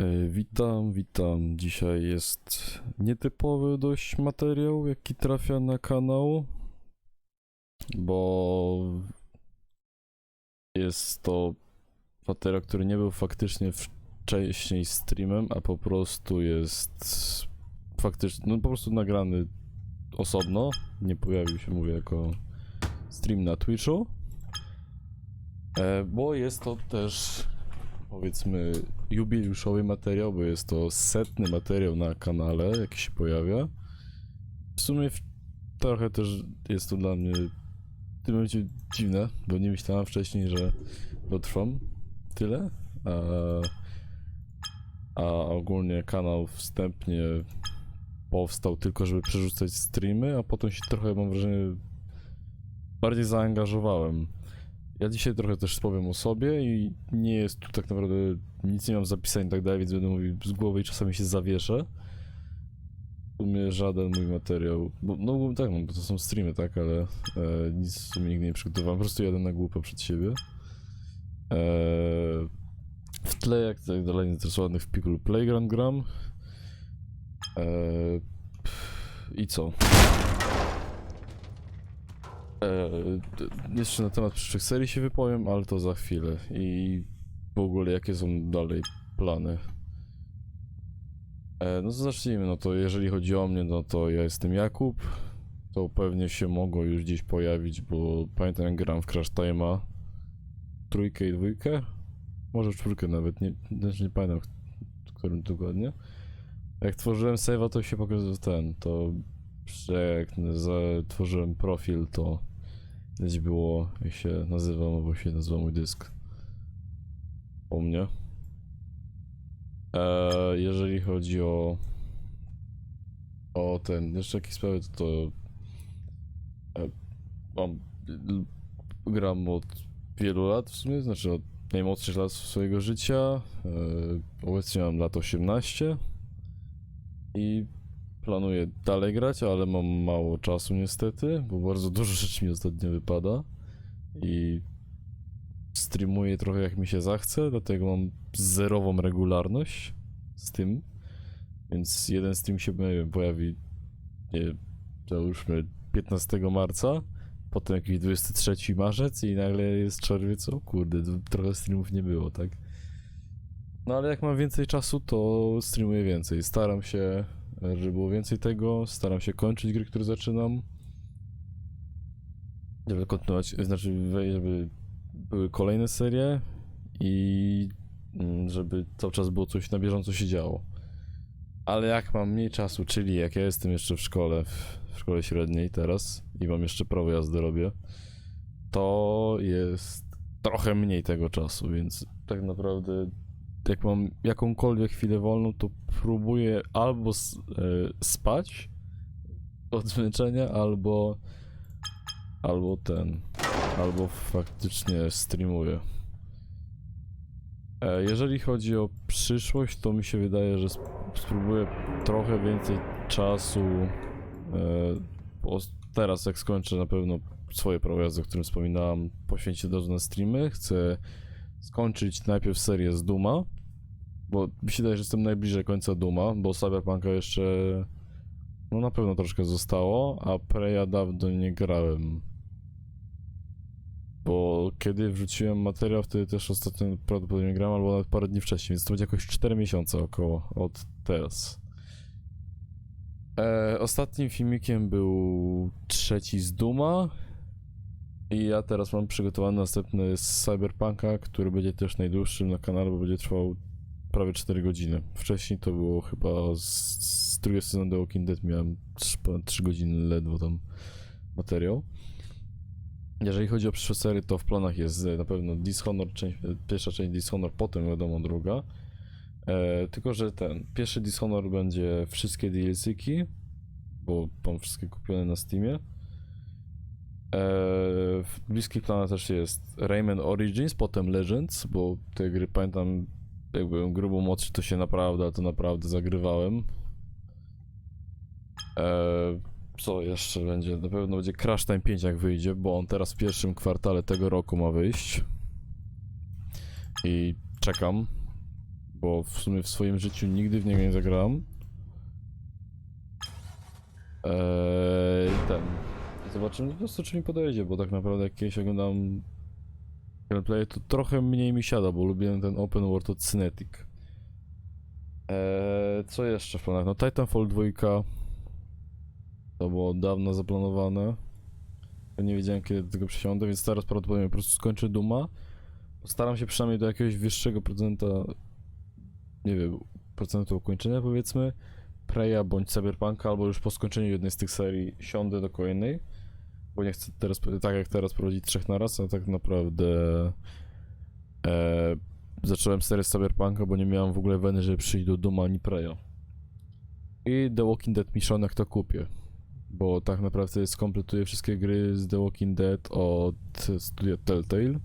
E, Witam, witam. Dzisiaj jest nietypowy dość materiał, jaki trafia na kanał, bo jest to materiał, który nie był faktycznie wcześniej streamem, a po prostu jest faktycznie, no po prostu nagrany osobno. Nie pojawił się, mówię, jako stream na Twitchu. E, Bo jest to też powiedzmy jubileuszowy materiał, bo jest to setny materiał na kanale, jaki się pojawia. W sumie w, trochę też jest to dla mnie w tym momencie dziwne, bo nie myślałem wcześniej, że dotrwam tyle, a, a ogólnie kanał wstępnie powstał tylko, żeby przerzucać streamy, a potem się trochę, mam wrażenie, bardziej zaangażowałem. Ja dzisiaj trochę też powiem o sobie i nie jest tu tak naprawdę nic nie mam zapisane i tak dalej, więc będę mówił z głowy i czasami się zawieszę. W sumie żaden mój materiał, bo no tak, no, bo to są streamy, tak, ale e, nic w sumie nigdy nie przygotowałem, po prostu jadę na głupo przed siebie. E, w tle jak tak dalej zainteresowany w People Playground gram. E, pff, I co? E, jeszcze na temat przyszłych serii się wypowiem, ale to za chwilę. I w ogóle jakie są dalej plany. E, no to zacznijmy, no to jeżeli chodzi o mnie, no to ja jestem Jakub. To pewnie się mogło już gdzieś pojawić, bo pamiętam jak gram w Crash Time'a. Trójkę i dwójkę? Może czwórkę nawet, nie, znaczy nie pamiętam w którym dokładnie. Jak tworzyłem save'a, to się pokazał ten, to że jak zatworzyłem profil, to gdzieś było, jak się nazywa, bo się nazywa mój dysk. U mnie. E, jeżeli chodzi o o ten, jeszcze jakieś sprawy, to, to e, mam, gram od wielu lat w sumie, znaczy od najmłodszych lat swojego życia. E, obecnie mam lat 18 i planuję dalej grać, ale mam mało czasu niestety, bo bardzo dużo rzeczy mi ostatnio wypada i streamuję trochę jak mi się zachce, dlatego mam zerową regularność z tym, więc jeden stream się nie wiem, pojawi nie załóżmy 15 marca, potem jakiś 23 marzec i nagle jest czerwiec, o kurde, trochę streamów nie było, tak? No ale jak mam więcej czasu, to streamuję więcej. Staram się żeby było więcej tego. Staram się kończyć gry, które zaczynam. Żeby kontynuować, znaczy, żeby były kolejne serie i mm, żeby cały czas było coś na bieżąco się działo. Ale jak mam mniej czasu, czyli jak ja jestem jeszcze w szkole, w szkole średniej teraz i mam jeszcze prawo jazdy robię, to jest trochę mniej tego czasu, więc tak naprawdę jak mam jakąkolwiek chwilę wolną, to próbuję albo e, spać od zmęczenia, albo albo ten, albo faktycznie streamuję. E, Jeżeli chodzi o przyszłość, to mi się wydaje, że sp- spróbuję trochę więcej czasu. e, Teraz, jak skończę na pewno swoje prawo jazdy, o którym wspominałem, poświęcić razu na streamy. Chcę skończyć najpierw serię z Duma, bo mi się wydaje, że jestem najbliżej końca Duma, bo Cyberpunka jeszcze no na pewno troszkę zostało, a Preya dawno nie grałem. Bo kiedy wrzuciłem materiał, wtedy też ostatnio prawdopodobnie grałem, albo nawet parę dni wcześniej, więc to będzie jakoś 4 miesiące około od teraz. E, ostatnim filmikiem był trzeci z Duma. I ja teraz mam przygotowany następny z Cyberpunka, który będzie też najdłuższym na kanale, bo będzie trwał prawie 4 godziny. Wcześniej to było chyba z, z drugiego sezonu The Walking Dead miałem 3, ponad 3 godziny ledwo tam materiał. Jeżeli chodzi o przyszłe serie, to w planach jest e, na pewno Dishonor, część, e, pierwsza część Dishonor, potem wiadomo druga. E, tylko, że ten pierwszy Dishonor będzie wszystkie DLC-ki, bo mam wszystkie kupione na Steamie. E, w bliskich planach też jest Rayman Origins, potem Legends, bo te gry pamiętam, jak byłem grubo młodszy, to się naprawdę, to naprawdę zagrywałem. E, co jeszcze będzie? Na pewno będzie Crash Time 5 jak wyjdzie, bo on teraz w pierwszym kwartale tego roku ma wyjść. I czekam, bo w sumie w swoim życiu nigdy w niego nie zagrałem. Eee, ten. Zobaczymy po prostu, czy mi podejdzie, bo tak naprawdę jak kiedyś oglądam gameplay, to trochę mniej mi siada, bo lubiłem ten open world od Cinetic. Eee, co jeszcze w planach? No Titanfall 2 to było od dawna zaplanowane. Ja nie wiedziałem kiedy do tego przysiądę, więc teraz prawdopodobnie po prostu skończę Duma. Postaram się przynajmniej do jakiegoś wyższego procenta, nie wiem, procentu ukończenia powiedzmy, Preya bądź Cyberpunka, albo już po skończeniu jednej z tych serii siądę do kolejnej. Bo nie chcę teraz, tak jak teraz prowadzić trzech na raz, a tak naprawdę e, zacząłem serię Cyberpunka, bo nie miałem w ogóle weny, żeby przyjść do Duma ani Preya. I The Walking Dead Missionek to kupię. Bo tak naprawdę skompletuję wszystkie gry z The Walking Dead od studia Telltale.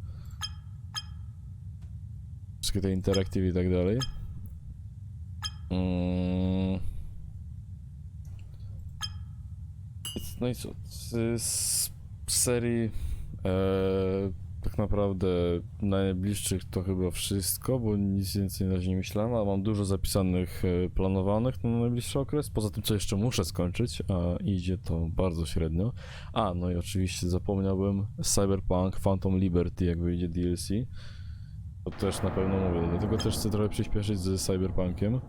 Wszystkie te interactive i tak dalej. Mm. I- No i co? Z, serii e, tak naprawdę najbliższych to chyba wszystko, bo nic więcej na razie nie myślałem, a mam dużo zapisanych, e, planowanych na najbliższy okres, poza tym co jeszcze muszę skończyć, a idzie to bardzo średnio. A, no i oczywiście zapomniałbym Cyberpunk Phantom Liberty, jak wyjdzie DLC. To też na pewno mówię, dlatego też chcę trochę przyspieszyć z Cyberpunkiem.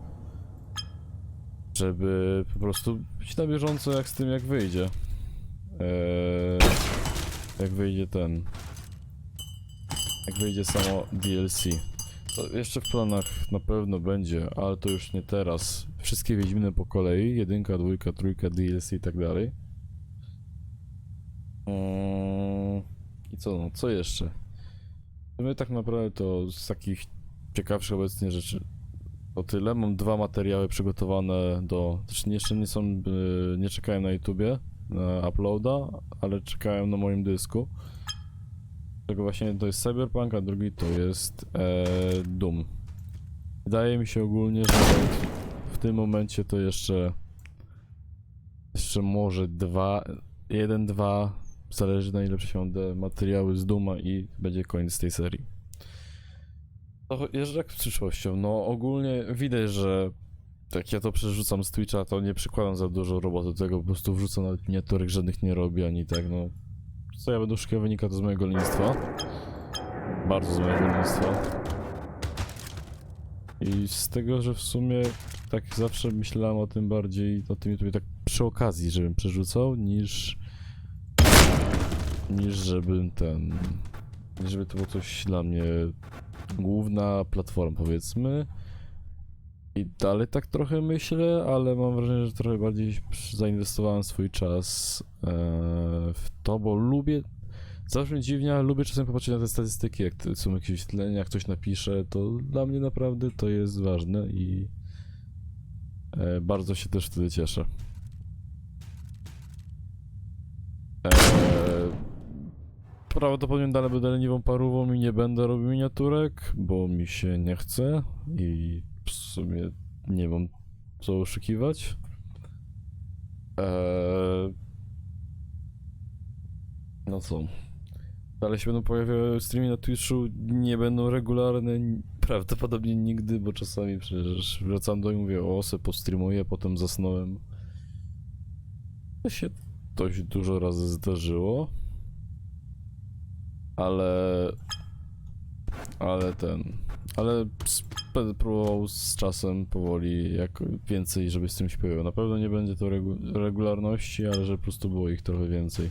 Żeby po prostu być na bieżąco jak z tym jak wyjdzie. Eee, jak wyjdzie ten. Jak wyjdzie samo DLC. To jeszcze w planach na pewno będzie, ale to już nie teraz. Wszystkie Wiedźminy po kolei, jedynka, dwójka, trójka, DLC i tak dalej. Mm, I co no, co jeszcze? My tak naprawdę to z takich ciekawszych obecnie rzeczy o tyle. Mam dwa materiały przygotowane do. Znaczy jeszcze nie są. y, nie czekają na YouTubie na uploada, ale czekają na moim dysku. Tego właśnie to jest Cyberpunk, a drugi to jest e, Doom. Wydaje mi się ogólnie, że w tym momencie to jeszcze. Jeszcze może dwa. Jeden, dwa. Zależy na ile przesiądę materiały z Duma i będzie koniec tej serii. To jak z przyszłością, no ogólnie widać, że jak ja to przerzucam z Twitcha, to nie przykładam za dużo roboty do tego, po prostu wrzucam nawet miniaturek, żadnych nie robię, ani tak, no. Co ja będę szukał wynika to z mojego lenistwa. Bardzo z mojego lenistwa. I z tego, że w sumie tak zawsze myślałem o tym bardziej, o tym YouTubie tak przy okazji, żebym przerzucał, niż niż żebym ten, niż żeby to było coś dla mnie główna platforma powiedzmy. I dalej tak trochę myślę, ale mam wrażenie, że trochę bardziej zainwestowałem swój czas e, w to, bo lubię. Zawsze dziwnie, lubię czasem popatrzeć na te statystyki, jak są jakieś wyświetlenia, jak ktoś napisze, to dla mnie naprawdę to jest ważne i e, bardzo się też wtedy cieszę. Prawdopodobnie dalej będę leniwą parówą i nie będę robił miniaturek, bo mi się nie chce i w sumie nie mam co oszukiwać. Eee... No co? Dalej się będą pojawiały streamy na Twitchu, nie będą regularne, prawdopodobnie nigdy, bo czasami przecież wracam do i mówię, o se postreamuję, potem zasnąłem. To się dość dużo razy zdarzyło. Ale. Ale ten. Ale będę próbował z czasem powoli jak więcej, żeby z tym się pojawiło. Na pewno nie będzie to regu regularności, ale że po prostu było ich trochę więcej.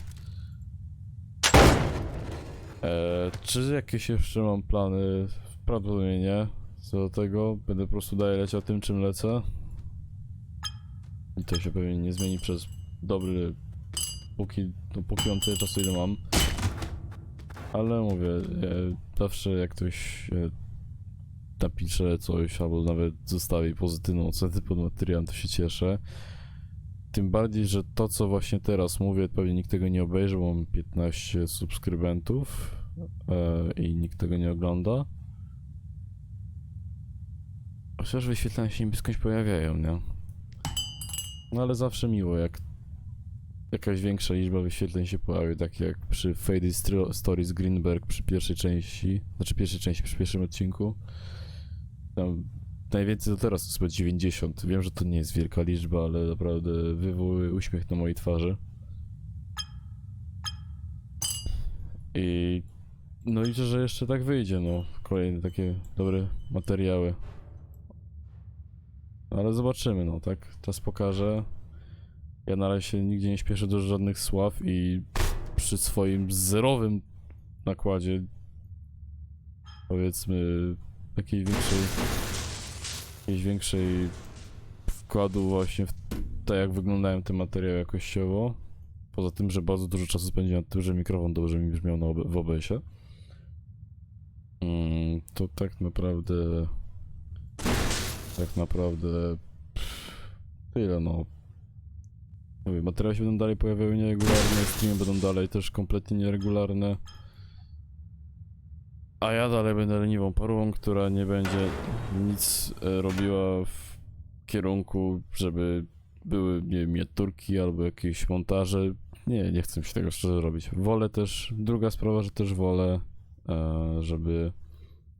Eee, czy jakieś jeszcze mam plany? Prawdopodobnie nie. Co do tego, będę po prostu dalej leciał tym, czym lecę. I to się pewnie nie zmieni przez dobry. Póki, no, póki mam tyle czasu, ile mam. Ale mówię, e, zawsze jak ktoś e, napisze coś albo nawet zostawi pozytywną ocenę pod materiałem, to się cieszę. Tym bardziej, że to co właśnie teraz mówię, pewnie nikt tego nie obejrzy, bo mam 15 subskrybentów e, i nikt tego nie ogląda. Chociaż wyświetlenia się niby skądś pojawiają, nie? No ale zawsze miło, jak jakaś większa liczba wyświetleń się pojawi, tak jak przy Faded Stories Greenberg przy pierwszej części, znaczy pierwszej części, przy pierwszym odcinku. Tam najwięcej to teraz to jest chyba 90. Wiem, że to nie jest wielka liczba, ale naprawdę wywołuje uśmiech na mojej twarzy. I no liczę, że jeszcze tak wyjdzie, no. Kolejne takie dobre materiały. Ale zobaczymy, no, tak? Czas pokaże. Ja na razie się nigdzie nie śpieszę do żadnych sław i przy swoim zerowym nakładzie powiedzmy takiej większej jakiejś większej wkładu właśnie w to jak wyglądają te materiały jakościowo. Poza tym, że bardzo dużo czasu spędziłem nad tym, że mikrofon dobrze mi brzmiał na OB w OBS-ie mm, to tak naprawdę tak naprawdę pff, tyle no Mówię, materiały się będą dalej pojawiały nieregularne, streamy będą dalej też kompletnie nieregularne. A ja dalej będę leniwą parą, która nie będzie nic e, robiła w kierunku, żeby były, nie wiem, miniaturki albo jakieś montaże. Nie, nie chcę się tego szczerze robić. Wolę też, druga sprawa, że też wolę, e, żeby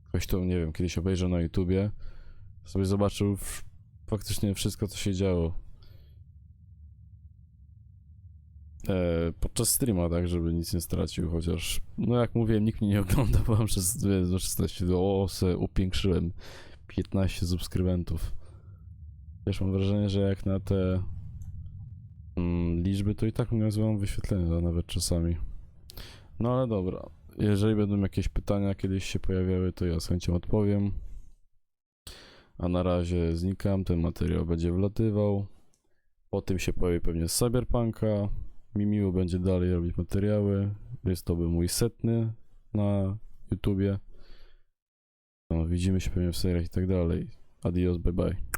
ktoś to, nie wiem, kiedyś obejrzał na YouTubie, sobie zobaczył faktycznie wszystko, co się działo. E, podczas streama, tak, żeby nic nie stracił, chociaż, no jak mówiłem, nikt mnie nie ogląda, bo mam przez wie, do 16, do, o, se upiększyłem 15 subskrybentów. Wiesz, mam wrażenie, że jak na te mm, liczby, to i tak mnie złam wyświetlenia nawet czasami. No ale dobra, jeżeli będą jakieś pytania kiedyś się pojawiały, to ja z chęcią odpowiem. A na razie znikam, ten materiał będzie wlatywał. Po tym się pojawi pewnie z Cyberpunka. Mi miło będzie dalej robić materiały. Jest to mój setny na YouTubie. No, widzimy się pewnie w seriach i tak dalej. Adios, bye bye.